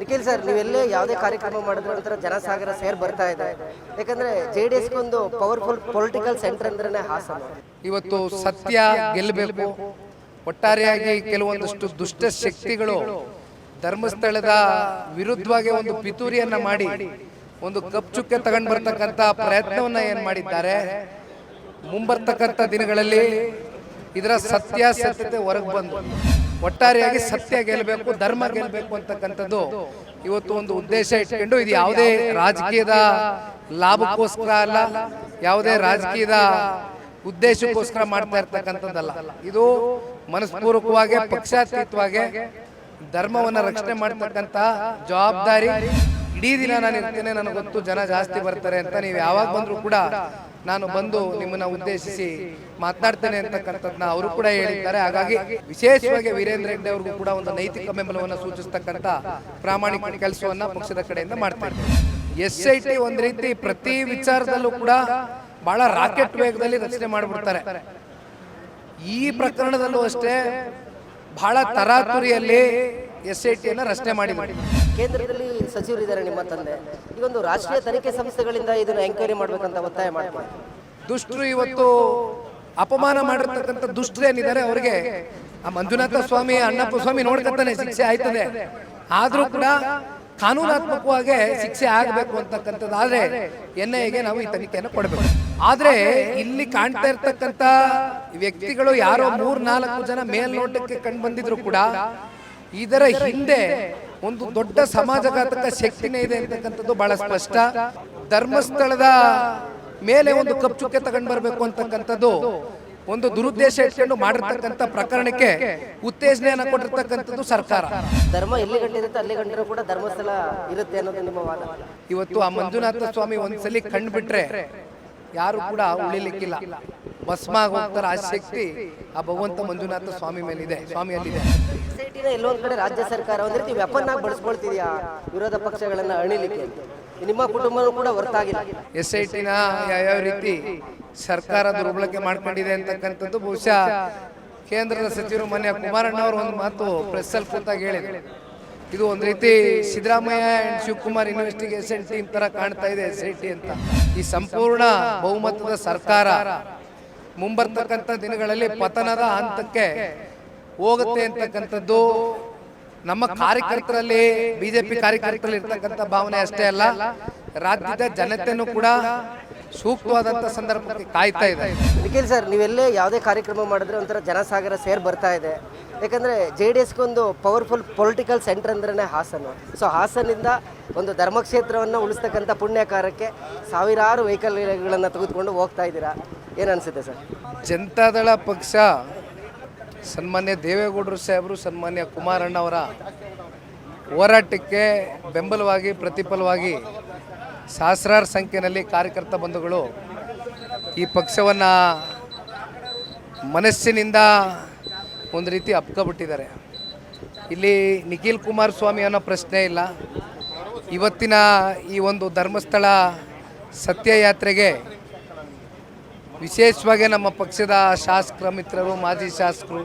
Nikhil sir ನೀವೆಲ್ಲೇ ಯಾವುದೇ ಕಾರ್ಯಕ್ರಮ ಮಾಡಿದ್ರೆ ಒಂಥರ ಜನಸಾಗರ ಸೇರ್ ಬರ್ತಾ ಇದೆ. ಯಾಕಂದ್ರೆ ಜೆ ಡಿ ಎಸ್ಗೊಂದು ಪವರ್ಫುಲ್ ಪೊಲಿಟಿಕಲ್ ಸೆಂಟರ್ ಅಂದ್ರೆ ಹಾಸನ. ಇವತ್ತು ಸತ್ಯ ಗೆಲ್ಲಬೇಕು ಒಟ್ಟಾರೆಯಾಗಿ ಕೆಲವೊಂದಷ್ಟು ದುಷ್ಟ ಶಕ್ತಿಗಳು ಧರ್ಮಸ್ಥಳದ ವಿರುದ್ಧವಾಗಿ ಒಂದು ಪಿತೂರಿಯನ್ನ ಮಾಡಿ, ಒಂದು ಕಪ್ಚುಕ್ಕೆ ತಗೊಂಡು ಬರ್ತಕ್ಕಂಥ ಪ್ರಯತ್ನವನ್ನ ಏನ್ ಮಾಡಿದ್ದಾರೆ? ಮುಂಬರ್ತಕ್ಕಂಥ ದಿನಗಳಲ್ಲಿ ಇದರ ಸತ್ಯಾಸತ್ಯತೆ ಹೊರಗೆ ಬಂದು. ಒಟ್ಟಾರೆಯಾಗಿ ಸತ್ಯ ಗೆಲ್ಲಬೇಕು ಧರ್ಮ ಗೆಲ್ಲಬೇಕು ಅಂತಕ್ಕಂಥದ್ದು ಇವತ್ತು ಒಂದು ಉದ್ದೇಶ ಇಟ್ಕೊಂಡು ಇದು ಯಾವುದೇ ರಾಜಕೀಯದ ಲಾಭಕ್ಕೋಸ್ಕರ ಅಲ್ಲ, ಯಾವುದೇ ರಾಜಕೀಯದ ಉದ್ದೇಶಕ್ಕೋಸ್ಕರ ಮಾಡ್ತಾ ಇರ್ತಕ್ಕಂಥದ್ದಲ್ಲ. ಇದು ಮನಸ್ಪೂರ್ವಕವಾಗಿ, ಪಕ್ಷಾತೀತವಾಗಿ ಧರ್ಮವನ್ನು ರಕ್ಷಣೆ ಮಾಡ್ತಕ್ಕಂಥ ಜವಾಬ್ದಾರಿ ಇಡೀ ದಿನ ನಾನು ಇರ್ತೇನೆ, ನನಗೆ ಗೊತ್ತು ಜನ ಜಾಸ್ತಿ ಬರ್ತಾರೆ ಅಂತ ನೀವು ಯಾವಾಗ ಬಂದರೂ ಕೂಡ ನಾನು ಬಂದು ನಿಮ್ಮನ್ನ ಉದ್ದೇಶಿಸಿ ಮಾತನಾಡ್ತೇನೆ ಅಂತಕ್ಕಂಥದ್ದನ್ನ ಅವರು ಕೂಡ ಹೇಳಿದ್ದಾರೆ. ಹಾಗಾಗಿ ವಿಶೇಷವಾಗಿ ವೀರೇಂದ್ರ ಹೆಗ್ಡೆ ಅವ್ರಿಗೂ ಕೂಡ ಒಂದು ನೈತಿಕ ಬೆಂಬಲವನ್ನು ಸೂಚಿಸ್ತಕ್ಕಂಥ ಪ್ರಾಮಾಣಿಕ ಕೆಲಸವನ್ನ ಪಕ್ಷದ ಕಡೆಯಿಂದ ಮಾಡ್ತಾರೆ ಎಸ್ ಐ ಟಿ ಒಂದು ರೀತಿ ಪ್ರತಿ ವಿಚಾರದಲ್ಲೂ ಕೂಡ ಬಹಳ ರಾಕೆಟ್ ವೇಗದಲ್ಲಿ ರಚನೆ ಮಾಡಿಬಿಡ್ತಾರೆ. ಈ ಪ್ರಕರಣದಲ್ಲೂ ಅಷ್ಟೇ ಬಹಳ ತರಾತುರಿಯಲ್ಲಿ ಎಸ್ ಐ ಟಿಯನ್ನು ರಚನೆ ಮಾಡಿ ಕೇಂದ್ರದಲ್ಲಿ ಸಚಿವರಿದ್ದಾರೆ ನಿಮ್ಮ ತಂದೆ. ಈಗೊಂದು ರಾಷ್ಟ್ರೀಯ ತನಿಖೆ ಸಂಸ್ಥೆಗಳಿಂದ ಇದನ್ನು ಎಂಕ್ವೈರಿ ಮಾಡಬೇಕಂತ ಒತ್ತಾಯ ಮಾಡ್ತಾರೆ? ದುಷ್ಟರು ಇವತ್ತು ಅಪಮಾನ ಮಾಡಿರ್ತಕ್ಕಂಥ ದುಷ್ಟರು ಏನಿದ್ದಾರೆ ಅವರಿಗೆ ಆ ಮಂಜುನಾಥ ಸ್ವಾಮಿ, ಅಣ್ಣಪ್ಪ ಸ್ವಾಮಿ ನೋಡ್ಕೊತಾನೆ ಶಿಕ್ಷೆ ಆಯ್ತದೆ. ಆದರೂ ಕೂಡ ಕಾನೂನಾತ್ಮಕವಾಗಿ ಶಿಕ್ಷೆ ಆಗಬೇಕು ಅಂತಕ್ಕಂಥದ್ದು. ಆದರೆ ಎನ್ ಐಗೆ ನಾವು ಈ ತನಿಖೆಯನ್ನು ಕೊಡಬೇಕು. ಆದರೆ ಇಲ್ಲಿ ಕಾಣ್ತಾ ಇರ್ತಕ್ಕಂಥ ವ್ಯಕ್ತಿಗಳು ಯಾರೋ ಮೂರ್ ನಾಲ್ಕು ಜನ ಮೇಲ್ನೋಟಕ್ಕೆ ಕಂಡು ಬಂದಿದ್ರು ಕೂಡ ಇದರ ಹಿಂದೆ ಒಂದು ದೊಡ್ಡ ಸಮಾಜಘಾತಕ ಶಕ್ತಿನೇ ಇದೆ ಅಂತಕ್ಕಂಥದ್ದು ಬಹಳ ಸ್ಪಷ್ಟ. ಧರ್ಮಸ್ಥಳದ ಮೇಲೆ ಒಂದು ಕಪ್ಚುಕ್ಕೆ ತಗೊಂಡು ಬರಬೇಕು ಅಂತಕ್ಕಂಥದ್ದು ಒಂದು ದುರುದ್ದೇಶ ಇಟ್ಕೊಂಡು ಮಾಡಿರ್ತಕ್ಕಂಥ ಪ್ರಕರಣಕ್ಕೆ ಉತ್ತೇಜನೆಯನ್ನು ಕೊಟ್ಟಿರ್ತಕ್ಕಂಥದ್ದು ಸರ್ಕಾರ. ಧರ್ಮ ಎಲ್ಲಿ ಅಲ್ಲಿ ಕೂಡ ಧರ್ಮಸ್ಥಳ ಇರುತ್ತೆ ಅನ್ನೋದು ನಿಮ್ಮ ವಾದ. ಇವತ್ತು ಆ ಮಂಜುನಾಥ ಸ್ವಾಮಿ ಒಂದ್ಸಲಿ ಕಂಡುಬಿಟ್ರೆ ಯಾರು ಕೂಡ ಉಳಿಲಿಕ್ಕಿಲ್ಲ. ಭಸ್ಮ ಹೋಗ್ತಾರೆ ಆ ಶಕ್ತಿ ಆ ಭಗವಂತ ಮಂಜುನಾಥ ಸ್ವಾಮಿ ಮೇಲಿದೆ ಸ್ವಾಮಿಯಲ್ಲಿದೆ ಸೊಸೈಟಿನ ಎಲ್ಲೊಂದ್ ಕಡೆ ರಾಜ್ಯ ಸರ್ಕಾರ ಒಂದ್ ರೀತಿ ವೆಪನ್ ಆಗಿ ಬಳಸ್ಕೊಳ್ತಿದ್ಯಾ? ವಿರೋಧ ಪಕ್ಷಗಳನ್ನ ಅಣಿಲಿಕ್ಕೆ ನಿಮ್ಮ ಕುಟುಂಬನೂ ಕೂಡ ಹೊರತಾಗಿಲ್ಲ. ಎಸ್ ಐ ಟಿನ ಯಾವ್ಯಾವ ರೀತಿ ಸರ್ಕಾರ ದುರ್ಬಳಕೆ ಮಾಡ್ಕೊಂಡಿದೆ ಅಂತಕ್ಕಂಥದ್ದು ಬಹುಶಃ ಕೇಂದ್ರದ ಸಚಿವರು ಮೊನ್ನೆ ಕುಮಾರಣ್ಣ ಅವರು ಒಂದು ಮಾತು ಪ್ರೆಸ್ ಅಲ್ಲಿ ಕೂತಾಗ ಹೇಳಿದ್ರು. ಇದು ಒಂದು ರೀತಿ Siddaramaiah and Shivakumar investigation team ತರ ಕಾಣ್ತಾ ಇದೆ ಎಸ್ ಐ ಟಿ ಅಂತ. ಈ ಸಂಪೂರ್ಣ ಬಹುಮತದ ಸರ್ಕಾರ ಮುಂಬರ್ತಕ್ಕಂಥ ದಿನಗಳಲ್ಲಿ ಪತನದ ಹಂತಕ್ಕೆ ಹೋಗುತ್ತೆ ಅಂತಕ್ಕಂಥದ್ದು ನಮ್ಮ ಕಾರ್ಯಕರ್ತರಲ್ಲಿ ಬಿಜೆಪಿ ಕಾರ್ಯಕರ್ತರಲ್ಲಿ ಇರ್ತಕ್ಕಂಥ ಭಾವನೆ ಅಷ್ಟೇ ಅಲ್ಲ ರಾಜ್ಯದ ಜನತೆಯೂ ಕೂಡ ಸೂಕ್ತವಾದಂಥ ಸಂದರ್ಭಕ್ಕೆ ಕಾಯ್ತಾ ಇದೆ ನಿಖಿಲ್ ಸರ್ ನೀವೆಲ್ಲೇ ಯಾವುದೇ ಕಾರ್ಯಕ್ರಮ ಮಾಡಿದ್ರೆ ಒಂಥರ ಜನಸಾಗರ ಸೇರ್ ಬರ್ತಾ ಇದೆ. ಯಾಕಂದ್ರೆ ಜೆ ಡಿ ಎಸ್ಗೊಂದು ಪವರ್ಫುಲ್ ಪೊಲಿಟಿಕಲ್ ಸೆಂಟರ್ ಅಂದ್ರೆ ಹಾಸನ. ಸೊ ಹಾಸನಿಂದ ಒಂದು ಧರ್ಮಕ್ಷೇತ್ರವನ್ನು ಉಳಿಸ್ತಕ್ಕಂಥ ಪುಣ್ಯಕಾರಕ್ಕೆ ಸಾವಿರಾರು ವೆಹಿಕಲ್ಗಳನ್ನು ತೆಗೆದುಕೊಂಡು ಹೋಗ್ತಾ ಇದ್ದೀರಾ. ಏನು ಅನಿಸುತ್ತೆ ಸರ್? ಜನತಾದಳ ಪಕ್ಷ ಸನ್ಮಾನ್ಯ ದೇವೇಗೌಡರು ಸಾಹೇಬರು, ಸನ್ಮಾನ್ಯ ಕುಮಾರಣ್ಣ ಅವರ ಹೋರಾಟಕ್ಕೆ ಬೆಂಬಲವಾಗಿ, ಪ್ರತಿಫಲವಾಗಿ ಸಹಸ್ರಾರು ಸಂಖ್ಯೆಯಲ್ಲಿ ಕಾರ್ಯಕರ್ತ ಬಂಧುಗಳು ಈ ಪಕ್ಷವನ್ನು ಮನಸ್ಸಿನಿಂದ ಒಂದು ರೀತಿ ಅಪ್ಕೊಬಿಟ್ಟಿದ್ದಾರೆ. ಇಲ್ಲಿ ನಿಖಿಲ್ ಕುಮಾರಸ್ವಾಮಿ ಅನ್ನೋ ಪ್ರಶ್ನೆ ಇಲ್ಲ. ಇವತ್ತಿನ ಈ ಒಂದು ಧರ್ಮಸ್ಥಳ ಸತ್ಯಯಾತ್ರೆಗೆ ವಿಶೇಷವಾಗಿ ನಮ್ಮ ಪಕ್ಷದ ಶಾಸಕರ ಮಿತ್ರರು, ಮಾಜಿ ಶಾಸಕರು,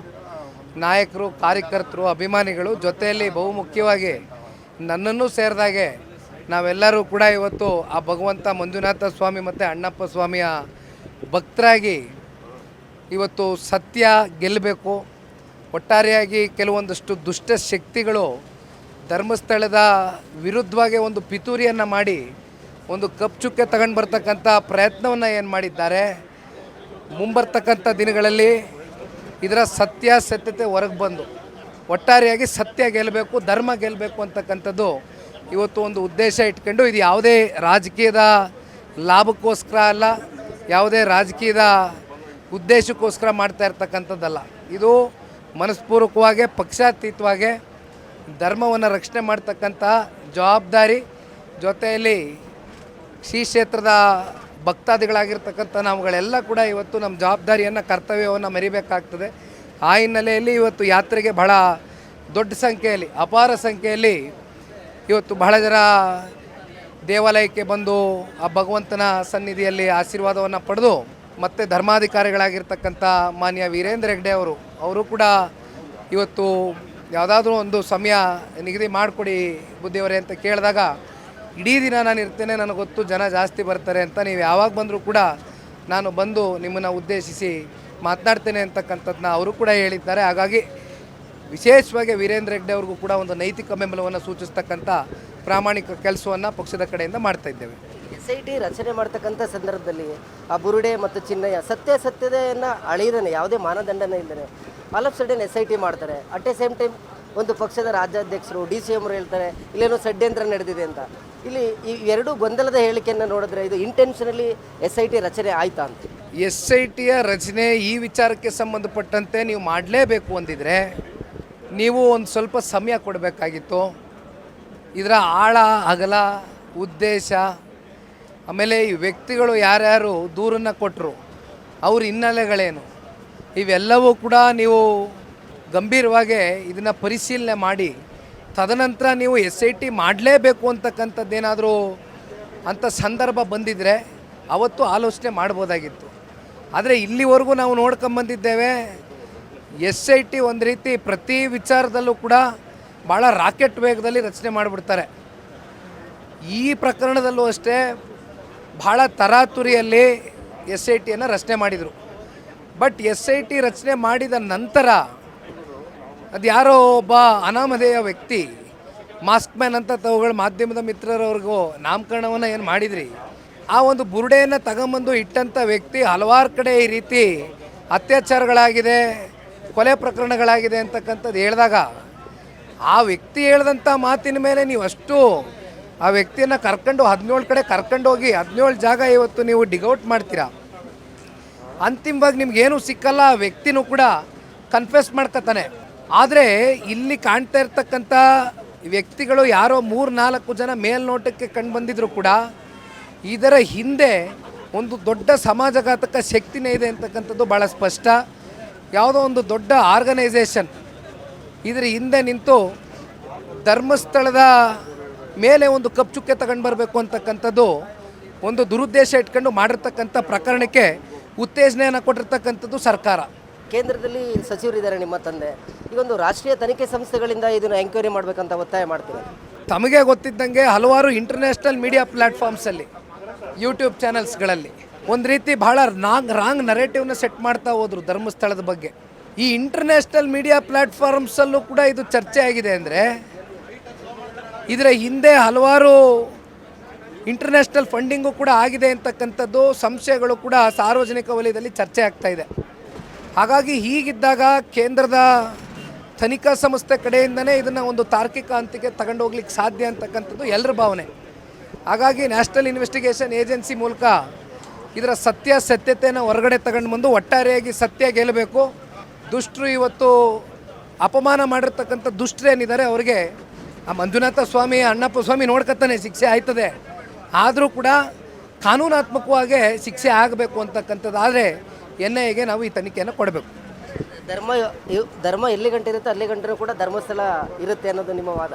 ನಾಯಕರು, ಕಾರ್ಯಕರ್ತರು, ಅಭಿಮಾನಿಗಳು ಜೊತೆಯಲ್ಲಿ ಬಹುಮುಖ್ಯವಾಗಿ ನನ್ನನ್ನು ಸೇರಿದಾಗೆ ನಾವೆಲ್ಲರೂ ಕೂಡ ಇವತ್ತು ಆ ಭಗವಂತ ಮಂಜುನಾಥ ಸ್ವಾಮಿ ಮತ್ತು ಅಣ್ಣಪ್ಪ ಸ್ವಾಮಿಯ ಭಕ್ತರಾಗಿ ಇವತ್ತು ಸತ್ಯ ಗೆಲ್ಲಬೇಕು. ಒಟ್ಟಾರೆಯಾಗಿ ಕೆಲವೊಂದಷ್ಟು ದುಷ್ಟ ಶಕ್ತಿಗಳು ಧರ್ಮಸ್ಥಳದ ವಿರುದ್ಧವಾಗಿ ಒಂದು ಪಿತೂರಿಯನ್ನು ಮಾಡಿ ಒಂದು ಕಪ್ಚುಕ್ಕೆ ತಗೊಂಡು ಬರ್ತಕ್ಕಂಥ ಪ್ರಯತ್ನವನ್ನು ಏನು ಮಾಡಿದ್ದಾರೆ. ಮುಂಬರ್ತಕ್ಕಂಥ ದಿನಗಳಲ್ಲಿ ಇದರ ಸತ್ಯಾಸತ್ಯತೆ ಹೊರಗೆ ಬಂದು, ಒಟ್ಟಾರೆಯಾಗಿ ಸತ್ಯ ಗೆಲ್ಲಬೇಕು ಧರ್ಮ ಗೆಲ್ಲಬೇಕು ಅಂತಕ್ಕಂಥದ್ದು ಇವತ್ತು ಒಂದು ಉದ್ದೇಶ ಇಟ್ಕೊಂಡು ಇದು ಯಾವುದೇ ರಾಜಕೀಯದ ಲಾಭಕ್ಕೋಸ್ಕರ ಅಲ್ಲ, ಯಾವುದೇ ರಾಜಕೀಯದ ಉದ್ದೇಶಕ್ಕೋಸ್ಕರ ಮಾಡ್ತಾ ಇರ್ತಕ್ಕಂಥದ್ದಲ್ಲ. ಇದು ಮನಸ್ಪೂರ್ವಕವಾಗಿ, ಪಕ್ಷಾತೀತವಾಗಿ ಧರ್ಮವನ್ನು ರಕ್ಷಣೆ ಮಾಡ್ತಕ್ಕಂಥ ಜವಾಬ್ದಾರಿ ಜೊತೆಯಲ್ಲಿ ಶ್ರೀ ಕ್ಷೇತ್ರದ ಭಕ್ತಾದಿಗಳಾಗಿರ್ತಕ್ಕಂಥ ನಾವುಗಳೆಲ್ಲ ಕೂಡ ಇವತ್ತು ನಮ್ಮ ಜವಾಬ್ದಾರಿಯನ್ನು, ಕರ್ತವ್ಯವನ್ನು ಮರಿಬೇಕಾಗ್ತದೆ. ಆ ಹಿನ್ನೆಲೆಯಲ್ಲಿ ಇವತ್ತು ಯಾತ್ರೆಗೆ ಬಹಳ ದೊಡ್ಡ ಸಂಖ್ಯೆಯಲ್ಲಿ, ಅಪಾರ ಸಂಖ್ಯೆಯಲ್ಲಿ ಇವತ್ತು ಬಹಳ ಜನ ದೇವಾಲಯಕ್ಕೆ ಬಂದು ಆ ಭಗವಂತನ ಸನ್ನಿಧಿಯಲ್ಲಿ ಆಶೀರ್ವಾದವನ್ನು ಪಡೆದು ಮತ್ತು ಧರ್ಮಾಧಿಕಾರಿಗಳಾಗಿರ್ತಕ್ಕಂಥ ಮಾನ್ಯ ವೀರೇಂದ್ರ ಹೆಗ್ಡೆ ಅವರು ಅವರು ಕೂಡ ಇವತ್ತು ಯಾವುದಾದ್ರೂ ಒಂದು ಸಮಯ ನಿಗದಿ ಮಾಡಿಕೊಡಿ ಬುದ್ಧಿಯವರೇ ಅಂತ ಕೇಳಿದಾಗ ಇಡೀ ದಿನ ನಾನು ಇರ್ತೇನೆ, ನನಗೆ ಗೊತ್ತು ಜನ ಜಾಸ್ತಿ ಬರ್ತಾರೆ ಅಂತ ನೀವು ಯಾವಾಗ ಬಂದರೂ ಕೂಡ ನಾನು ಬಂದು ನಿಮ್ಮನ್ನು ಉದ್ದೇಶಿಸಿ ಮಾತನಾಡ್ತೇನೆ ಅಂತಕ್ಕಂಥದ್ದನ್ನ ಅವರು ಕೂಡ ಹೇಳಿದ್ದಾರೆ. ಹಾಗಾಗಿ ವಿಶೇಷವಾಗಿ ವೀರೇಂದ್ರ ಹೆಗ್ಡೆ ಅವ್ರಿಗೂ ಕೂಡ ಒಂದು ನೈತಿಕ ಬೆಂಬಲವನ್ನು ಸೂಚಿಸ್ತಕ್ಕಂಥ ಪ್ರಾಮಾಣಿಕ ಕೆಲಸವನ್ನು ಪಕ್ಷದ ಕಡೆಯಿಂದ ಮಾಡ್ತಾ ಇದ್ದೇವೆ. ಎಸ್ ಐ ಟಿ ರಚನೆ ಮಾಡ್ತಕ್ಕಂಥ ಸಂದರ್ಭದಲ್ಲಿ ಆ ಬುರುಡೆ ಮತ್ತು ಚಿನ್ನಯ್ಯ ಸತ್ಯ ಸತ್ಯತೆಯನ್ನು ಅಳಿದಾನೆ ಯಾವುದೇ ಮಾನದಂಡನೇ ಇಲ್ಲದೆ all of sudden S I T ಮಾಡ್ತಾರೆ. ಅಟ್ ಎ ಸೇಮ್ ಟೈಮ್ ಒಂದು ಪಕ್ಷದ ರಾಜ್ಯಾಧ್ಯಕ್ಷರು, ಡಿ ಸಿ ಎಮ್ರು ಹೇಳ್ತಾರೆ, ಇಲ್ಲೇನೋ ಷಡ್ಯಂತ್ರ ನಡೆದಿದೆ ಅಂತ. ಇಲ್ಲಿ ಈ ಎರಡು ಗೊಂದಲದ ಹೇಳಿಕೆಯನ್ನು ನೋಡಿದ್ರೆ ಇದು ಇಂಟೆನ್ಷನಲಿ ಎಸ್ ಐ ಟಿ ರಚನೆ ಆಯ್ತಾ ಅಂತ. ಎಸ್ ಐ ಟಿಯ ರಚನೆ ಈ ವಿಚಾರಕ್ಕೆ ಸಂಬಂಧಪಟ್ಟಂತೆ ನೀವು ಮಾಡಲೇಬೇಕು ಅಂದಿದ್ರೆ, ನೀವು ಒಂದು ಸ್ವಲ್ಪ ಸಮಯ ಕೊಡಬೇಕಾಗಿತ್ತು. ಇದರ ಆಳ, ಅಗಲ, ಉದ್ದೇಶ, ಆಮೇಲೆ ಈ ವ್ಯಕ್ತಿಗಳು ಯಾರ್ಯಾರು ದೂರನ್ನು ಕೊಟ್ಟರು ಅವ್ರ ಹಿನ್ನೆಲೆಗಳೇನು, ಇವೆಲ್ಲವೂ ಕೂಡ ನೀವು ಗಂಭೀರವಾಗಿ ಇದನ್ನು ಪರಿಶೀಲನೆ ಮಾಡಿ, ತದನಂತರ ನೀವು ಎಸ್ ಐ ಟಿ ಮಾಡಲೇಬೇಕು ಅಂತಕ್ಕಂಥದ್ದೇನಾದರೂ ಅಂಥ ಸಂದರ್ಭ ಬಂದಿದ್ದರೆ ಅವತ್ತು ಆಲೋಚನೆ ಮಾಡ್ಬೋದಾಗಿತ್ತು. ಆದರೆ ಇಲ್ಲಿವರೆಗೂ ನಾವು ನೋಡ್ಕೊಂಬಂದಿದ್ದೇವೆ ಎಸ್ ಐ ಟಿ ಒಂದು ರೀತಿ ಪ್ರತಿ ವಿಚಾರದಲ್ಲೂ ಕೂಡ ಭಾಳ ರಾಕೆಟ್ ವೇಗದಲ್ಲಿ ರಚನೆ ಮಾಡಿಬಿಡ್ತಾರೆ. ಈ ಪ್ರಕರಣದಲ್ಲೂ ಅಷ್ಟೇ ಭಾಳ ತರಾತುರಿಯಲ್ಲಿ ಎಸ್ ಐ ಟಿಯನ್ನು ರಚನೆ ಮಾಡಿದರು. ಬಟ್ ಎಸ್ ಐ ಟಿ ರಚನೆ ಮಾಡಿದ ನಂತರ ಅದು ಯಾರೋ ಒಬ್ಬ ಅನಾಮಧೇಯ ವ್ಯಕ್ತಿ, ಮಾಸ್ಕ್ ಮ್ಯಾನ್ ಅಂತ ತಾವುಗಳು ಮಾಧ್ಯಮದ ಮಿತ್ರರವ್ರಿಗೂ ನಾಮಕರಣವನ್ನು ಏನು ಮಾಡಿದ್ರಿ? ಆ ಒಂದು ಬುರುಡೆಯನ್ನು ತಗೊಂಬಂದು ಇಟ್ಟಂಥ ವ್ಯಕ್ತಿ ಹಲವಾರು ಕಡೆ ಈ ರೀತಿ ಅತ್ಯಾಚಾರಗಳಾಗಿದೆ, ಕೊಲೆ ಪ್ರಕರಣಗಳಾಗಿದೆ ಅಂತಕ್ಕಂಥದ್ದು ಹೇಳಿದಾಗ, ಆ ವ್ಯಕ್ತಿ ಹೇಳ್ದಂಥ ಮಾತಿನ ಮೇಲೆ ನೀವು ಅಷ್ಟು ಆ ವ್ಯಕ್ತಿಯನ್ನು ಕರ್ಕೊಂಡು ಹದಿನೇಳು ಕಡೆ ಕರ್ಕೊಂಡೋಗಿ ಹದಿನೇಳು ಜಾಗ ಇವತ್ತು ನೀವು ಡಿಗೌಟ್ ಮಾಡ್ತೀರಾ? ಅಂತಿಮವಾಗಿ ನಿಮ್ಗೇನು ಸಿಕ್ಕಲ್ಲ, ಆ ವ್ಯಕ್ತಿನೂ ಕೂಡ ಕನ್ಫೆಸ್ ಮಾಡ್ಕೊತಾನೆ ಆದರೆ ಇಲ್ಲಿ ಕಾಣ್ತಾ ಇರ್ತಕ್ಕಂಥ ವ್ಯಕ್ತಿಗಳು ಯಾರೋ ಮೂರು ನಾಲ್ಕು ಜನ ಮೇಲ್ನೋಟಕ್ಕೆ ಕಂಡು ಬಂದಿದ್ರು ಕೂಡ, ಇದರ ಹಿಂದೆ ಒಂದು ದೊಡ್ಡ ಸಮಾಜಘಾತಕ ಶಕ್ತಿನೇ ಇದೆ ಅಂತಕ್ಕಂಥದ್ದು ಭಾಳ ಸ್ಪಷ್ಟ. ಯಾವುದೋ ಒಂದು ದೊಡ್ಡ ಆರ್ಗನೈಸೇಷನ್ ಇದರ ಹಿಂದೆ ನಿಂತು ಧರ್ಮಸ್ಥಳದ ಮೇಲೆ ಒಂದು ಕಪ್ಚುಕ್ಕೆ ತಗೊಂಡು ಬರಬೇಕು ಅಂತಕ್ಕಂಥದ್ದು ಒಂದು ದುರುದ್ದೇಶ ಇಟ್ಕೊಂಡು ಮಾಡಿರ್ತಕ್ಕಂಥ ಪ್ರಕರಣಕ್ಕೆ ಉತ್ತೇಜನೆಯನ್ನು ಕೊಟ್ಟಿರ್ತಕ್ಕಂಥದ್ದು ಸರ್ಕಾರ. ಕೇಂದ್ರದಲ್ಲಿ ಸಚಿವರಿದ್ದಾರೆ ನಿಮ್ಮ ತಂದೆ. ಈಗೊಂದು ರಾಷ್ಟ್ರೀಯ ತನಿಖೆ ಸಂಸ್ಥೆಗಳಿಂದ ಇದನ್ನು ಎಂಕ್ವೈರಿ ಮಾಡಬೇಕಂತ ಒತ್ತಾಯ ಮಾಡ್ತೀನಿ ತಮಗೆ ಗೊತ್ತಿದ್ದಂಗೆ ಹಲವಾರು ಇಂಟರ್ನ್ಯಾಷನಲ್ ಮೀಡಿಯಾ ಪ್ಲ್ಯಾಟ್ಫಾರ್ಮ್ಸಲ್ಲಿ ಯೂಟ್ಯೂಬ್ ಚಾನಲ್ಸ್ಗಳಲ್ಲಿ ಒಂದು ರೀತಿ ಭಾಳ ರಾಂಗ್ ರಾಂಗ್ ನರೇಟಿವ್ನ ಸೆಟ್ ಮಾಡ್ತಾ ಹೋದ್ರು ಧರ್ಮಸ್ಥಳದ ಬಗ್ಗೆ. ಈ ಇಂಟರ್ನ್ಯಾಷನಲ್ ಮೀಡಿಯಾ ಪ್ಲ್ಯಾಟ್ಫಾರ್ಮ್ಸಲ್ಲೂ ಕೂಡ ಇದು ಚರ್ಚೆ ಆಗಿದೆ ಅಂದರೆ, ಇದರ ಹಿಂದೆ ಹಲವಾರು ಇಂಟರ್ನ್ಯಾಷನಲ್ ಫಂಡಿಂಗು ಕೂಡ ಆಗಿದೆ ಅಂತಕ್ಕಂಥದ್ದು ಸಂಶಯಗಳು ಕೂಡ ಸಾರ್ವಜನಿಕ ವಲಯದಲ್ಲಿ ಚರ್ಚೆ ಆಗ್ತಾ ಇದೆ. ಹಾಗಾಗಿ ಹೀಗಿದ್ದಾಗ ಕೇಂದ್ರದ ತನಿಖಾ ಸಂಸ್ಥೆ ಕಡೆಯಿಂದನೇ ಇದನ್ನು ಒಂದು ತಾರ್ಕಿಕ ಹಂತಕ್ಕೆ ತಗೊಂಡು ಹೋಗ್ಲಿಕ್ಕೆ ಸಾಧ್ಯ ಅಂತಕ್ಕಂಥದ್ದು ಎಲ್ಲರ ಭಾವನೆ. ಹಾಗಾಗಿ ನ್ಯಾಷನಲ್ ಇನ್ವೆಸ್ಟಿಗೇಷನ್ ಏಜೆನ್ಸಿ ಮೂಲಕ ಇದರ ಸತ್ಯ ಸತ್ಯತೆಯನ್ನು ಹೊರಗಡೆ ತಗೊಂಡು ಬಂದು ಒಟ್ಟಾರೆಯಾಗಿ ಸತ್ಯ ಗೆಲ್ಲಬೇಕು. ದುಷ್ಟರು ಇವತ್ತು ಅಪಮಾನ ಮಾಡಿರ್ತಕ್ಕಂಥ ದುಷ್ಟರೇನಿದ್ದಾರೆ ಅವರಿಗೆ ಆ ಮಂಜುನಾಥ ಸ್ವಾಮಿ, ಅಣ್ಣಪ್ಪ ಸ್ವಾಮಿ ನೋಡ್ಕೊತಾನೆ ಶಿಕ್ಷೆ ಆಯ್ತದೆ. ಆದರೂ ಕೂಡ ಕಾನೂನಾತ್ಮಕವಾಗಿ ಶಿಕ್ಷೆ ಆಗಬೇಕು ಅಂತಕ್ಕಂಥದ್ದು. ಆದರೆ ಎನ್ ಐಗೆ ನಾವು ಈ ತನಿಖೆಯನ್ನು ಕೊಡಬೇಕು. ಧರ್ಮ ಇವ್- ಧರ್ಮ ಎಲ್ಲಿ ಗಂಟೆ ಇರುತ್ತೆ ಅಲ್ಲಿ ಗಂಟೆ ಕೂಡ ಧರ್ಮಸ್ಥಳ ಇರುತ್ತೆ ಅನ್ನೋದು ನಿಮ್ಮ ವಾದ.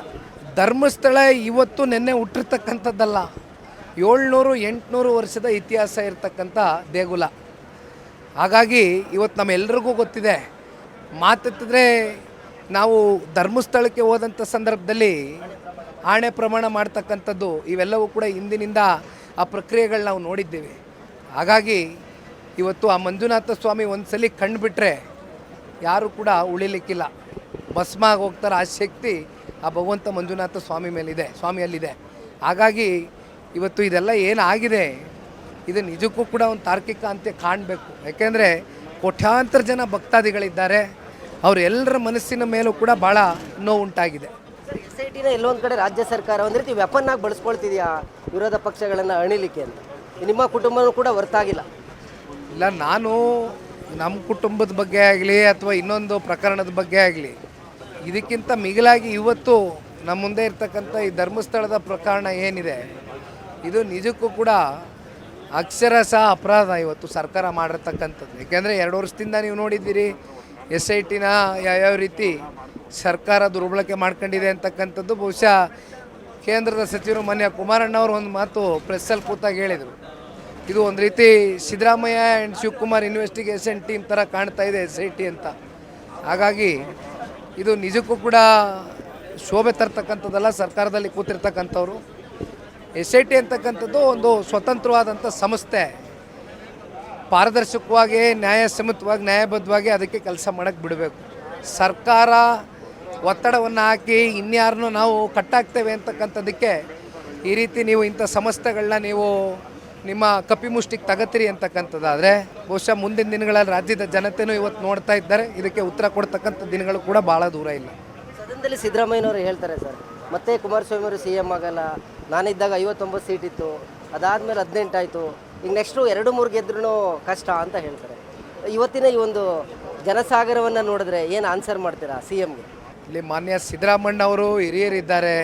ಧರ್ಮಸ್ಥಳ ಇವತ್ತು ನಿನ್ನೆ ಹುಟ್ಟಿರ್ತಕ್ಕಂಥದ್ದಲ್ಲ. ಏಳ್ನೂರು ಎಂಟುನೂರು ವರ್ಷದ ಇತಿಹಾಸ ಇರತಕ್ಕಂಥ ದೇಗುಲ. ಹಾಗಾಗಿ ಇವತ್ತು ನಮ್ಮೆಲ್ರಿಗೂ ಗೊತ್ತಿದೆ. ಮಾತೆತ್ತಿದ್ರೆ ನಾವು ಧರ್ಮಸ್ಥಳಕ್ಕೆ ಹೋದಂಥ ಸಂದರ್ಭದಲ್ಲಿ ಆಣೆ ಪ್ರಮಾಣ ಮಾಡ್ತಕ್ಕಂಥದ್ದು ಇವೆಲ್ಲವೂ ಕೂಡ ಹಿಂದಿನಿಂದ ಆ ಪ್ರಕ್ರಿಯೆಗಳು ನಾವು ನೋಡಿದ್ದೇವೆ. ಹಾಗಾಗಿ ಇವತ್ತು ಆ ಮಂಜುನಾಥ ಸ್ವಾಮಿ ಒಂದು ಸಲ ಕಂಡುಬಿಟ್ರೆ ಯಾರು ಕೂಡ ಉಳಿಲಿಕ್ಕಿಲ್ಲ. ಭಸ್ಮ ಆಗಿ ಹೋಗ್ತಾರೆ ಆ ಶಕ್ತಿ ಆ ಭಗವಂತ ಮಂಜುನಾಥ ಸ್ವಾಮಿ ಮೇಲಿದೆ, ಸ್ವಾಮಿಯಲ್ಲಿದೆ. ಹಾಗಾಗಿ ಇವತ್ತು ಇದೆಲ್ಲ ಏನಾಗಿದೆ ಇದು ನಿಜಕ್ಕೂ ಕೂಡ ಒಂದು ತಾರ್ಕಿಕ ಅಂತ್ಯ ಕಾಣಬೇಕು. ಯಾಕೆಂದರೆ ಕೋಟ್ಯಾಂತರ ಜನ ಭಕ್ತಾದಿಗಳಿದ್ದಾರೆ ಅವರೆಲ್ಲರ ಮನಸ್ಸಿನ ಮೇಲೂ ಕೂಡ ಭಾಳ ನೋವುಂಟಾಗಿದೆ ಎಸ್ ಐ ಟಿನ ಎಲ್ಲೊಂದು ಕಡೆ ರಾಜ್ಯ ಸರ್ಕಾರ ಒಂದು ರೀತಿ ವೆಪನ್ ಆಗಿ ಬಳಸ್ಕೊಳ್ತಿದ್ಯಾ ವಿರೋಧ ಪಕ್ಷಗಳನ್ನು ಅಣಿಲಿಕ್ಕೆ ಅಂತ. ನಿಮ್ಮ ಕುಟುಂಬನೂ ಕೂಡ ಹೊರತಾಗಿಲ್ಲ ಇಲ್ಲ, ನಾನು ನಮ್ಮ ಕುಟುಂಬದ ಬಗ್ಗೆ ಆಗಲಿ ಅಥವಾ ಇನ್ನೊಂದು ಪ್ರಕರಣದ ಬಗ್ಗೆ ಆಗಲಿ, ಇದಕ್ಕಿಂತ ಮಿಗಿಲಾಗಿ ಇವತ್ತು ನಮ್ಮ ಮುಂದೆ ಇರ್ತಕ್ಕಂಥ ಈ ಧರ್ಮಸ್ಥಳದ ಪ್ರಕರಣ ಏನಿದೆ, ಇದು ನಿಜಕ್ಕೂ ಕೂಡ ಅಕ್ಷರಶಃ ಅಪರಾಧ ಇವತ್ತು ಸರ್ಕಾರ ಮಾಡಿರ್ತಕ್ಕಂಥದ್ದು. ಏಕೆಂದರೆ ಎರಡು ವರ್ಷದಿಂದ ನೀವು ನೋಡಿದ್ದೀರಿ, ಎಸ್ ಐ ಟಿನ ಯಾವ್ಯಾವ ರೀತಿ ಸರ್ಕಾರ ದುರ್ಬಳಕೆ ಮಾಡ್ಕೊಂಡಿದೆ ಅಂತಕ್ಕಂಥದ್ದು ಬಹುಶಃ ಕೇಂದ್ರದ ಸಚಿವರು ಕುಮಾರಣ್ಣ ಕುಮಾರಣ್ಣವರು ಒಂದು ಮಾತು ಪ್ರೆಸ್ಸಲ್ಲಿ ಕೂತಾಗಿ ಹೇಳಿದರು. ಇದು ಒಂದು ರೀತಿ Siddaramaiah and Shivakumar investigation team ಥರ ಕಾಣ್ತಾ ಇದೆ ಎಸ್ ಐ ಟಿ ಅಂತ. ಹಾಗಾಗಿ ಇದು ನಿಜಕ್ಕೂ ಕೂಡ ಶೋಭೆ ತರ್ತಕ್ಕಂಥದ್ದಲ್ಲ, ಸರ್ಕಾರದಲ್ಲಿ ಕೂತಿರ್ತಕ್ಕಂಥವ್ರು. ಎಸ್ ಐ ಟಿ ಅಂತಕ್ಕಂಥದ್ದು ಒಂದು ಸ್ವತಂತ್ರವಾದಂಥ ಸಂಸ್ಥೆ. ಪಾರದರ್ಶಕವಾಗಿ, ನ್ಯಾಯಸಮ್ಮತವಾಗಿ, ನ್ಯಾಯಬದ್ಧವಾಗಿ ಅದಕ್ಕೆ ಕೆಲಸ ಮಾಡೋಕ್ಕೆ ಬಿಡಬೇಕು. ಸರ್ಕಾರ ಒತ್ತಡವನ್ನು ಹಾಕಿ ಇನ್ಯಾರನ್ನೂ ನಾವು ಕಟ್ಟಾಗ್ತೇವೆ ಅಂತಕ್ಕಂಥದ್ದಕ್ಕೆ ಈ ರೀತಿ ನೀವು ಇಂಥ ಸಂಸ್ಥೆಗಳನ್ನ ನೀವು ನಿಮ್ಮ ಕಪಿಮುಷ್ಟಿಗೆ ತಗತ್ತೀರಿ ಅಂತಕ್ಕಂಥದ್ದಾದರೆ ಬಹುಶಃ ಮುಂದಿನ ದಿನಗಳಲ್ಲಿ ರಾಜ್ಯದ ಜನತೆಯೂ ಇವತ್ತು ನೋಡ್ತಾ ಇದ್ದಾರೆ. ಇದಕ್ಕೆ ಉತ್ತರ ಕೊಡ್ತಕ್ಕಂಥ ದಿನಗಳು ಕೂಡ ಭಾಳ ದೂರ ಇಲ್ಲ. ಸದನದಲ್ಲಿ ಸಿದ್ದರಾಮಯ್ಯನವರು ಹೇಳ್ತಾರೆ ಸರ್ ಮತ್ತೆ ಕುಮಾರಸ್ವಾಮಿ ಅವರು ಸಿ ಎಂ ಆಗಲ್ಲ ನಾನಿದ್ದಾಗ ಐವತ್ತೊಂಬತ್ತು ಸೀಟ್ ಇತ್ತು ಅದಾದಮೇಲೆ ಹದಿನೆಂಟಾಯಿತು ಈಗ ನೆಕ್ಸ್ಟು ಎರಡು ಮೂರು ಗೆದ್ರೂ ಕಷ್ಟ ಅಂತ ಹೇಳ್ತಾರೆ. ಇವತ್ತಿನ ಈ ಒಂದು ಜನಸಾಗರವನ್ನು ನೋಡಿದ್ರೆ ಏನು ಆನ್ಸರ್ ಮಾಡ್ತೀರಾ ಸಿ ಎಮ್ಗೆ ಇಲ್ಲಿ ಮಾನ್ಯ ಸಿದ್ದರಾಮಣ್ಣ ಅವರು ಹಿರಿಯರಿದ್ದಾರೆ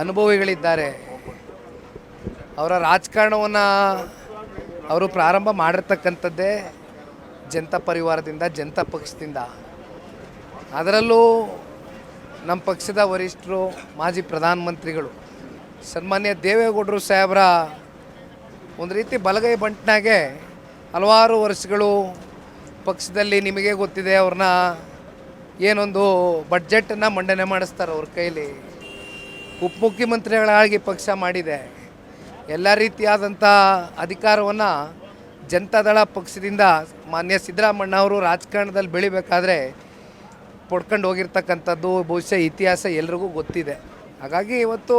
ಅನುಭವಿಗಳಿದ್ದಾರೆ. ಅವರ ರಾಜಕಾರಣವನ್ನು ಅವರು ಪ್ರಾರಂಭ ಮಾಡಿರ್ತಕ್ಕಂಥದ್ದೇ ಜನತಾ ಪರಿವಾರದಿಂದ, ಜನತಾ ಪಕ್ಷದಿಂದ. ಅದರಲ್ಲೂ ನಮ್ಮ ಪಕ್ಷದ ವರಿಷ್ಠರು, ಮಾಜಿ ಪ್ರಧಾನಮಂತ್ರಿಗಳು, ಸನ್ಮಾನ್ಯ ದೇವೇಗೌಡರು ಸಾಹೇಬರ ಒಂದು ರೀತಿ ಬಲಗೈ ಬಂಟ್ನಾಗೆ ಹಲವಾರು ವರ್ಷಗಳು ಪಕ್ಷದಲ್ಲಿ ನಿಮಗೆ ಗೊತ್ತಿದೆ ಅವ್ರನ್ನ ಏನೊಂದು ಬಡ್ಜೆಟನ್ನು ಮಂಡನೆ ಮಾಡಿಸ್ತಾರೆ ಅವ್ರ ಕೈಲಿ. ಉಪಮುಖ್ಯಮಂತ್ರಿಗಳಾಗಿ ಪಕ್ಷ ಮಾಡಿದೆ. ಎಲ್ಲ ರೀತಿಯಾದಂಥ ಅಧಿಕಾರವನ್ನು ಜನತಾದಳ ಪಕ್ಷದಿಂದ ಮಾನ್ಯ ಸಿದ್ದರಾಮಣ್ಣ ಅವರು ರಾಜಕಾರಣದಲ್ಲಿ ಬೆಳಿಬೇಕಾದ್ರೆ ಪಡ್ಕೊಂಡು ಹೋಗಿರ್ತಕ್ಕಂಥದ್ದು ಬಹುಶಃ ಇತಿಹಾಸ ಎಲ್ರಿಗೂ ಗೊತ್ತಿದೆ. ಹಾಗಾಗಿ ಇವತ್ತು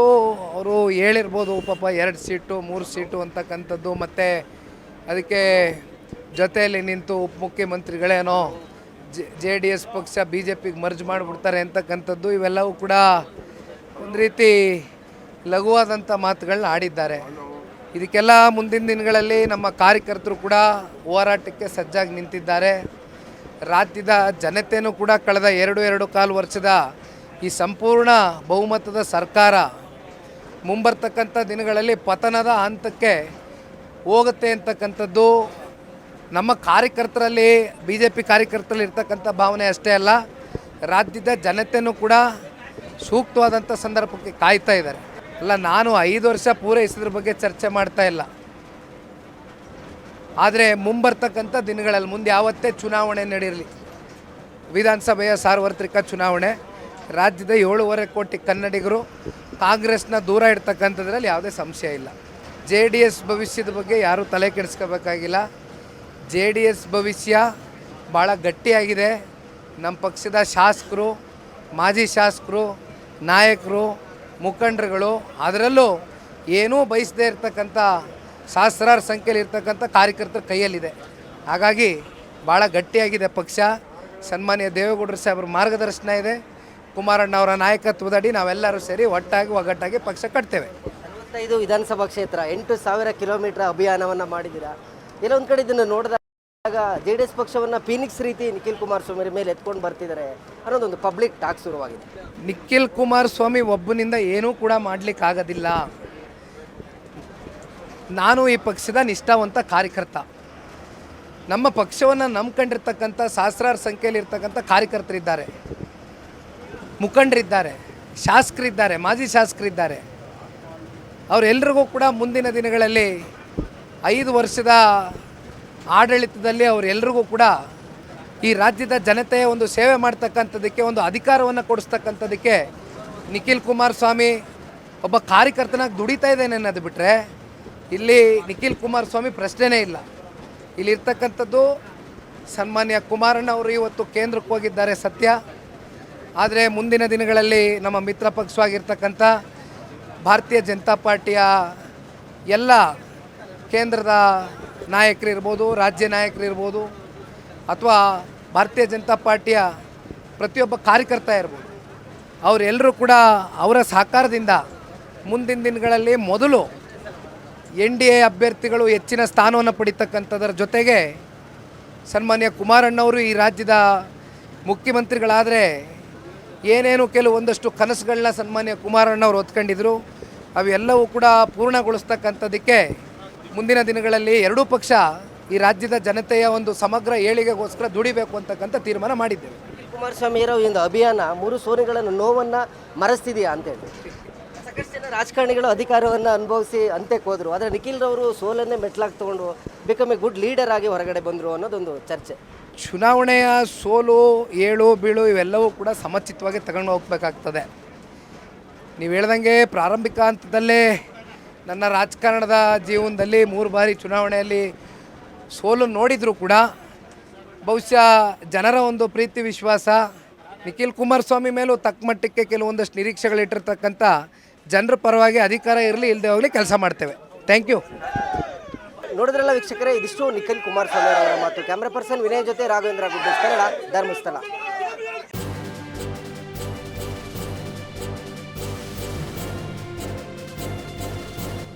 ಅವರು ಹೇಳಿರ್ಬೋದು ಪಾಪ, ಎರಡು ಸೀಟು, ಮೂರು ಸೀಟು ಅಂತಕ್ಕಂಥದ್ದು ಮತ್ತು ಅದಕ್ಕೆ ಜೊತೆಯಲ್ಲಿ ನಿಂತು ಉಪಮುಖ್ಯಮಂತ್ರಿಗಳೇನೋ ಜೆ ಡಿ ಎಸ್ ಪಕ್ಷ, ಬಿ ಜೆ ಪಿಗೆ ಮರ್ಜ್ ಮಾಡಿಬಿಡ್ತಾರೆ ಅಂತಕ್ಕಂಥದ್ದು ಇವೆಲ್ಲವೂ ಕೂಡ ಒಂದು ರೀತಿ ಲಘುವಾದಂಥ ಮಾತುಗಳನ್ನ ಆಡಿದ್ದಾರೆ. ಇದಕ್ಕೆಲ್ಲ ಮುಂದಿನ ದಿನಗಳಲ್ಲಿ ನಮ್ಮ ಕಾರ್ಯಕರ್ತರು ಕೂಡ ಹೋರಾಟಕ್ಕೆ ಸಜ್ಜಾಗಿ ನಿಂತಿದ್ದಾರೆ. ರಾಜ್ಯದ ಜನತೆಯೂ ಕೂಡ ಕಳೆದ ಎರಡು ಎರಡು ಕಾಲು ವರ್ಷದ ಈ ಸಂಪೂರ್ಣ ಬಹುಮತದ ಸರ್ಕಾರ ಮುಂಬರ್ತಕ್ಕಂಥ ದಿನಗಳಲ್ಲಿ ಪತನದ ಹಂತಕ್ಕೆ ಹೋಗುತ್ತೆ ಅಂತಕ್ಕಂಥದ್ದು ನಮ್ಮ ಕಾರ್ಯಕರ್ತರಲ್ಲಿ ಬಿ ಜೆ ಪಿ ಕಾರ್ಯಕರ್ತರಲ್ಲಿ ಇರ್ತಕ್ಕಂಥ ಭಾವನೆ ಅಷ್ಟೇ ಅಲ್ಲ, ರಾಜ್ಯದ ಜನತೆಯೂ ಕೂಡ ಸೂಕ್ತವಾದಂಥ ಸಂದರ್ಭಕ್ಕೆ ಕಾಯ್ತಾ ಇದ್ದಾರೆ. ಅಲ್ಲ, ನಾನು ಐದು ವರ್ಷ ಪೂರೈಸಿದ್ರ ಬಗ್ಗೆ ಚರ್ಚೆ ಮಾಡ್ತಾ ಇಲ್ಲ. ಆದರೆ ಮುಂಬರ್ತಕ್ಕಂಥ ದಿನಗಳಲ್ಲಿ, ಮುಂದೆ ಯಾವತ್ತೇ ಚುನಾವಣೆ ನಡೆಯಲಿ ವಿಧಾನಸಭೆಯ ಸಾರ್ವತ್ರಿಕ ಚುನಾವಣೆ, ರಾಜ್ಯದ ಏಳೂವರೆ ಕೋಟಿ ಕನ್ನಡಿಗರು ಕಾಂಗ್ರೆಸ್ನ ದೂರ ಇಡ್ತಕ್ಕಂಥದ್ರಲ್ಲಿ ಯಾವುದೇ ಸಂಶಯ ಇಲ್ಲ. ಜೆ ಡಿ ಎಸ್ ಭವಿಷ್ಯದ ಬಗ್ಗೆ ಯಾರೂ ತಲೆ ಕೆಡಿಸ್ಕೋಬೇಕಾಗಿಲ್ಲ. ಜೆ ಡಿ ಎಸ್ ಭವಿಷ್ಯ ಭಾಳ ಗಟ್ಟಿಯಾಗಿದೆ. ನಮ್ಮ ಪಕ್ಷದ ಶಾಸಕರು, ಮಾಜಿ ಶಾಸಕರು, ನಾಯಕರು ಮುಖಂಡರುಗಳು, ಅದರಲ್ಲೂ ಏನೂ ಬಯಸದೇ ಇರತಕ್ಕಂಥ ಸಹಸ್ರಾರು ಸಂಖ್ಯೆಯಲ್ಲಿ ಇರ್ತಕ್ಕಂಥ ಕಾರ್ಯಕರ್ತರ ಕೈಯಲ್ಲಿದೆ. ಹಾಗಾಗಿ ಭಾಳ ಗಟ್ಟಿಯಾಗಿದೆ ಪಕ್ಷ. ಸನ್ಮಾನ್ಯ ದೇವೇಗೌಡರು ಸಾಹೇಬ್ರ ಮಾರ್ಗದರ್ಶನ ಇದೆ. ಕುಮಾರಣ್ಣ ಅವರ ನಾಯಕತ್ವದಡಿ ನಾವೆಲ್ಲರೂ ಸೇರಿ ಒಟ್ಟಾಗಿ ಒಗ್ಗಟ್ಟಾಗಿ ಪಕ್ಷ ಕಟ್ತೇವೆ. ಇದು ವಿಧಾನಸಭಾ ಕ್ಷೇತ್ರ. ಎಂಟು ಸಾವಿರ ಕಿಲೋಮೀಟರ್ ಅಭಿಯಾನವನ್ನು ಮಾಡಿದ್ದೀರಾ? ಕೆಲವೊಂದು ಕಡೆ ಇದನ್ನು ನೋಡಿದಾಗ ಜೆ ಡಿ ಎಸ್ ಪಕ್ಷವನ್ನು ಫೀನಿಕ್ಸ್ ರೀತಿ ನಿಖಿಲ್ ಕುಮಾರಸ್ವಾಮಿ ಮೇಲೆ ಎತ್ಕೊಂಡು ಬರ್ತಿದ್ದಾರೆ ಅನ್ನೋದೊಂದು ಪಬ್ಲಿಕ್ ಟಾಕ್ ಶುರುವಾಗಿದೆ. ನಿಖಿಲ್ ಕುಮಾರಸ್ವಾಮಿ ಒಬ್ಬನಿಂದ ಏನೂ ಕೂಡ ಮಾಡಲಿಕ್ಕಾಗೋದಿಲ್ಲ. ನಾನು ಈ ಪಕ್ಷದ ನಿಷ್ಠಾವಂತ ಕಾರ್ಯಕರ್ತ. ನಮ್ಮ ಪಕ್ಷವನ್ನು ನಂಬ್ಕೊಂಡಿರ್ತಕ್ಕಂಥ ಸಹಸ್ರಾರು ಸಂಖ್ಯೆಯಲ್ಲಿ ಇರ್ತಕ್ಕಂಥ ಕಾರ್ಯಕರ್ತರಿದ್ದಾರೆ. ಮುಖಂಡರಿದ್ದಾರೆ, ಶಾಸಕರಿದ್ದಾರೆ, ಮಾಜಿ ಶಾಸಕರಿದ್ದಾರೆ. ಅವರೆಲ್ಲರಿಗೂ ಕೂಡ ಮುಂದಿನ ದಿನಗಳಲ್ಲಿ ಐದು ವರ್ಷದ ಆಡಳಿತದಲ್ಲಿ ಅವರೆಲ್ಲರಿಗೂ ಕೂಡ ಈ ರಾಜ್ಯದ ಜನತೆಯ ಒಂದು ಸೇವೆ ಮಾಡ್ತಕ್ಕಂಥದ್ದಕ್ಕೆ ಒಂದು ಅಧಿಕಾರವನ್ನು ಕೊಡಿಸ್ತಕ್ಕಂಥದಕ್ಕೆ ನಿಖಿಲ್ ಕುಮಾರಸ್ವಾಮಿ ಒಬ್ಬ ಕಾರ್ಯಕರ್ತನಾಗಿ ದುಡಿತಾ ಇದ್ದೇನೆ ಅನ್ನೋದು ಬಿಟ್ಟರೆ ಇಲ್ಲಿ ನಿಖಿಲ್ ಕುಮಾರಸ್ವಾಮಿ ಪ್ರಶ್ನೆನೇ ಇಲ್ಲ. ಇಲ್ಲಿರ್ತಕ್ಕಂಥದ್ದು ಸನ್ಮಾನ್ಯ ಕುಮಾರಣ್ಣ ಅವರು ಇವತ್ತು ಕೇಂದ್ರಕ್ಕೆ ಹೋಗಿದ್ದಾರೆ ಸತ್ಯ. ಆದರೆ ಮುಂದಿನ ದಿನಗಳಲ್ಲಿ ನಮ್ಮ ಮಿತ್ರ ಪಕ್ಷವಾಗಿರ್ತಕ್ಕಂಥ ಭಾರತೀಯ ಜನತಾ ಪಾರ್ಟಿಯ ಎಲ್ಲ ಕೇಂದ್ರದ ನಾಯಕರಿರ್ಬೋದು, ರಾಜ್ಯ ನಾಯಕರಿರ್ಬೋದು ಅಥವಾ ಭಾರತೀಯ ಜನತಾ ಪಾರ್ಟಿಯ ಪ್ರತಿಯೊಬ್ಬ ಕಾರ್ಯಕರ್ತ ಇರ್ಬೋದು. ಅವರೆಲ್ಲರೂ ಕೂಡ ಅವರ ಸಹಕಾರದಿಂದ ಮುಂದಿನ ದಿನಗಳಲ್ಲಿ ಮೊದಲು ಎನ್ ಡಿ ಎ ಅಭ್ಯರ್ಥಿಗಳು ಹೆಚ್ಚಿನ ಸ್ಥಾನವನ್ನು ಪಡಿತಕ್ಕಂಥದ್ರ ಜೊತೆಗೆ ಸನ್ಮಾನ್ಯ ಕುಮಾರಣ್ಣವರು ಈ ರಾಜ್ಯದ ಮುಖ್ಯಮಂತ್ರಿಗಳಾದರೆ ಏನೇನು ಕೆಲವೊಂದಷ್ಟು ಕನಸುಗಳನ್ನ ಸನ್ಮಾನ್ಯ ಕುಮಾರಣ್ಣವ್ರು ಹೊತ್ಕೊಂಡಿದ್ರು. ಅವೆಲ್ಲವೂ ಕೂಡ ಪೂರ್ಣಗೊಳಿಸ್ತಕ್ಕಂಥದ್ದಕ್ಕೆ ಮುಂದಿನ ದಿನಗಳಲ್ಲಿ ಎರಡೂ ಪಕ್ಷ ಈ ರಾಜ್ಯದ ಜನತೆಯ ಒಂದು ಸಮಗ್ರ ಏಳಿಗೆಗೋಸ್ಕರ ದುಡಿಬೇಕು ಅಂತಕ್ಕಂಥ ತೀರ್ಮಾನ ಮಾಡಿದ್ದೇವೆ. ಕುಮಾರಸ್ವಾಮಿ ಒಂದು ಅಭಿಯಾನ ಮೂರು ಸೋನಿಗಳನ್ನು ನೋವನ್ನು ಮರೆಸ್ತಿದೆಯಾ ಅಂತೇಳಿ ಸಾಕಷ್ಟು ಜನ ರಾಜಕಾರಣಿಗಳು ಅಧಿಕಾರವನ್ನು ಅನುಭವಿಸಿ ಅಂತ್ಯಕ್ಕೆ ಹೋದರು. ಆದರೆ ನಿಖಿಲ್ ರವರು ಸೋಲನ್ನೇ ಮೆಟ್ಲಾಗಿ ತಗೊಂಡು ಬಿಕಮ್ ಎ ಗುಡ್ ಲೀಡರ್ ಆಗಿ ಹೊರಗಡೆ ಬಂದರು ಅನ್ನೋದೊಂದು ಚರ್ಚೆ. ಚುನಾವಣೆಯ ಸೋಲು ಏಳು ಬೀಳು ಇವೆಲ್ಲವೂ ಕೂಡ ಸಮಚಿತವಾಗಿ ತಗೊಂಡು ಹೋಗ್ಬೇಕಾಗ್ತದೆ. ನೀವು ಹೇಳ್ದಂಗೆ ಪ್ರಾರಂಭಿಕ ಹಂತದಲ್ಲೇ ನನ್ನ ರಾಜಕಾರಣದ ಜೀವನದಲ್ಲಿ ಮೂರು ಬಾರಿ ಚುನಾವಣೆಯಲ್ಲಿ ಸೋಲು ನೋಡಿದರೂ ಕೂಡ ಬಹುಶಃ ಜನರ ಒಂದು ಪ್ರೀತಿ ವಿಶ್ವಾಸ, ನಿಖಿಲ್ ಕುಮಾರಸ್ವಾಮಿ ಮೇಲೂ ತಕ್ಕ ಮಟ್ಟಕ್ಕೆ ಕೆಲವೊಂದಷ್ಟು ನಿರೀಕ್ಷೆಗಳಿಟ್ಟಿರ್ತಕ್ಕಂಥ ಜನರ ಪರವಾಗಿ ಅಧಿಕಾರ ಇರಲಿ ಇಲ್ಲದೆ ಹೋಗಲಿ ಕೆಲಸ ಮಾಡ್ತೇವೆ. ಥ್ಯಾಂಕ್ ಯು ನೋಡಿದ್ರಲ್ಲ ವೀಕ್ಷಕರೇ, ಇದಿಷ್ಟು ನಿಖಿಲ್ ಕುಮಾರಸ್ವಾಮಿ ಅವರ ಮಾತು. ಕ್ಯಾಮ್ರಾ ಪರ್ಸನ್ ವಿನಯ್ ಜೊತೆ ರಾಘವೇಂದ್ರ ಗುಡ್ಡ ಧರ್ಮಸ್ಥಳ.